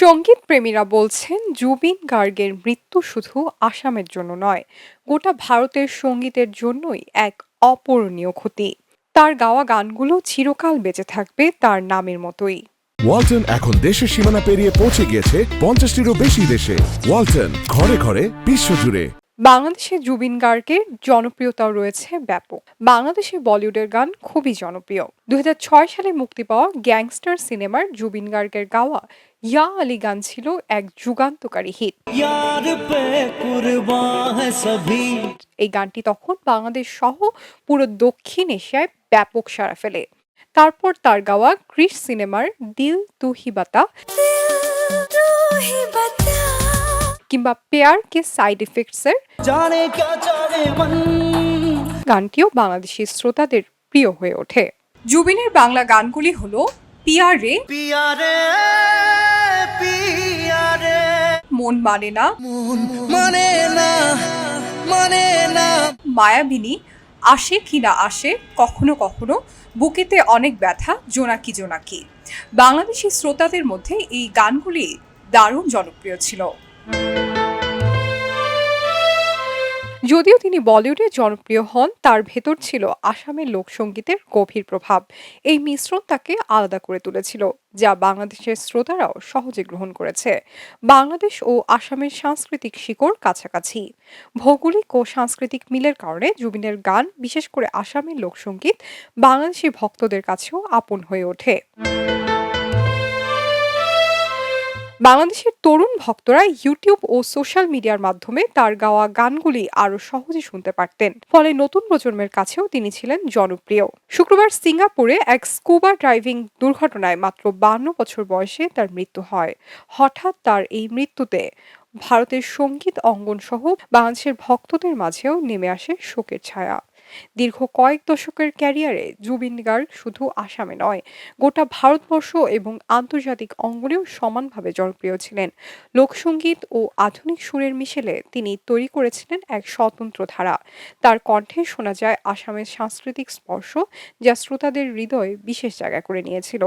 সংগীত প্রেমীরা বলছেন, জুবিন গার্গের মৃত্যু শুধু আসামের জন্য নয়, গোটা ভারতের সঙ্গীতের জন্যই এক অপূরণীয় ক্ষতি। তার গাওয়া গানগুলো চিরকাল বেঁচে থাকবে তার নামের মতোই। ওয়ালটন এখন দেশের সীমানা পেরিয়ে পৌঁছে গিয়েছে পঞ্চাশটিরও বেশি দেশে। ওয়ালটন ঘরে ঘরে বিশ্বজুড়ে। বাংলাদেশে জুবিন গার্গের জনপ্রিয়তাও রয়েছে ব্যাপক। বাংলাদেশে বলিউডের গান খুবই জনপ্রিয়। দু হাজার ছয় সালে মুক্তি পাওয়া গ্যাংস্টার সিনেমার জুবিন গার্গের গাওয়া ইয়া আলী গান ছিল এক যুগান্তকারী হিট। এই গানটি তখন বাংলাদেশ সহ পুরো দক্ষিণ এশিয়ায় ব্যাপক সাড়া ফেলে। তারপর তার গাওয়া ক্রিস সিনেমার দিল তুহিবাতা কিংবা পেয়ার কে সাইড ইফেক্টসের গানটিও বাংলাদেশি শ্রোতাদের প্রিয় হয়ে ওঠে। জুবিনের বাংলা গানগুলি হল পিয়ারে। পিয়ারে পিয়ারে। মন মানে না। মন মানে না মানে না। মায়াবিনী আসে কিনা আসে কখনো কখনো বুকেতে অনেক ব্যথা জোনাকি জোনাকি। বাংলাদেশি শ্রোতাদের মধ্যে এই গানগুলি দারুণ জনপ্রিয় ছিল। যদিও তিনি বলিউডে জনপ্রিয় হন, তার ভেতর ছিল আসামের লোকসঙ্গীতের গভীর প্রভাব। এই মিশ্রণ তাকে আলাদা করে তুলেছিল, যা বাংলাদেশের শ্রোতারাও সহজে গ্রহণ করেছে। বাংলাদেশ ও আসামের সাংস্কৃতিক শিকড় কাছাকাছি। ভৌগোলিক ও সাংস্কৃতিক মিলের কারণে জুবিনের গান, বিশেষ করে আসামের লোকসঙ্গীত, বাংলাদেশি ভক্তদের কাছেও আপন হয়ে ওঠে। বাংলাদেশের তরুণ ভক্তরা ইউটিউব ও সোশ্যাল মিডিয়ার মাধ্যমে তার গাওয়া গানগুলি আরও সহজে শুনতে পারতেন। ফলে নতুন প্রজন্মের কাছেও তিনি ছিলেন জনপ্রিয়। শুক্রবার সিঙ্গাপুরে এক স্কুবা ড্রাইভিং দুর্ঘটনায় মাত্র বান্ন বছর বয়সে তার মৃত্যু হয়। হঠাৎ তার এই মৃত্যুতে ভারতের সংগীত অঙ্গন সহ বাংলাদেশের ভক্তদের মাঝেও নেমে আসে শোকের ছায়া। দীর্ঘ কয়েক দশকের ক্যারিয়ারে জুবিন গার্গ শুধু আসামে নয়, গোটা ভারতবর্ষ এবং আন্তর্জাতিক অঙ্গনেও সমানভাবে জনপ্রিয় ছিলেন। লোকসঙ্গীত ও আধুনিক সুরের মিশেলে তিনি তৈরি করেছিলেন এক স্বতন্ত্র ধারা। তার কণ্ঠে শোনা যায় আসামের সাংস্কৃতিক স্পর্শ, যা শ্রোতাদের হৃদয়ে বিশেষ জায়গা করে নিয়েছিল।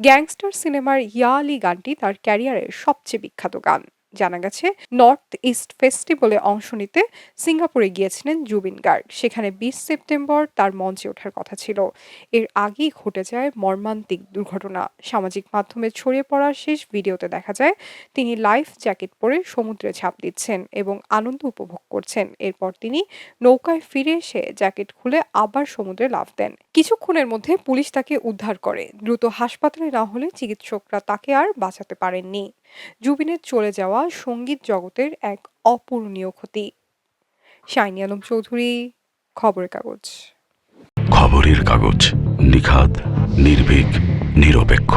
গ্যাংস্টার সিনেমার ইয়া আলী গানটি তার ক্যারিয়ারের সবচেয়ে বিখ্যাত গান। জানা গেছে, নর্থ ইস্ট ফেস্টিভ্যালে অংশ নিতে সিঙ্গাপুরে গিয়েছিলেন জুবিন গার্গ। সেখানে বিশ সেপ্টেম্বর তার মঞ্চে ওঠার কথা ছিল। এর আগেই ঘটে যায় মর্মান্তিক দুর্ঘটনা। সামাজিক মাধ্যমে ছড়িয়ে পড়া শেষ ভিডিওতে দেখা যায়, তিনি লাইফ জ্যাকেট পরে সমুদ্রে ঝাঁপ দিচ্ছেন এবং আনন্দ উপভোগ করছেন। এরপর তিনি নৌকায় ফিরে এসে জ্যাকেট খুলে আবার সমুদ্রে লাফ দেন। কিছুক্ষণের মধ্যে পুলিশ তাকে উদ্ধার করে। দ্রুত হাসপাতালে না হলে চিকিৎসকরা তাকে আর বাঁচাতে পারেননি। জুবিনের চলে যাওয়া সংগীত জগতের এক অপূরণীয় ক্ষতি। শাইনি আলম চৌধুরী, খবরের কাগজ। খবরের কাগজ নিখাত নির্ভীক, নিরপেক্ষ।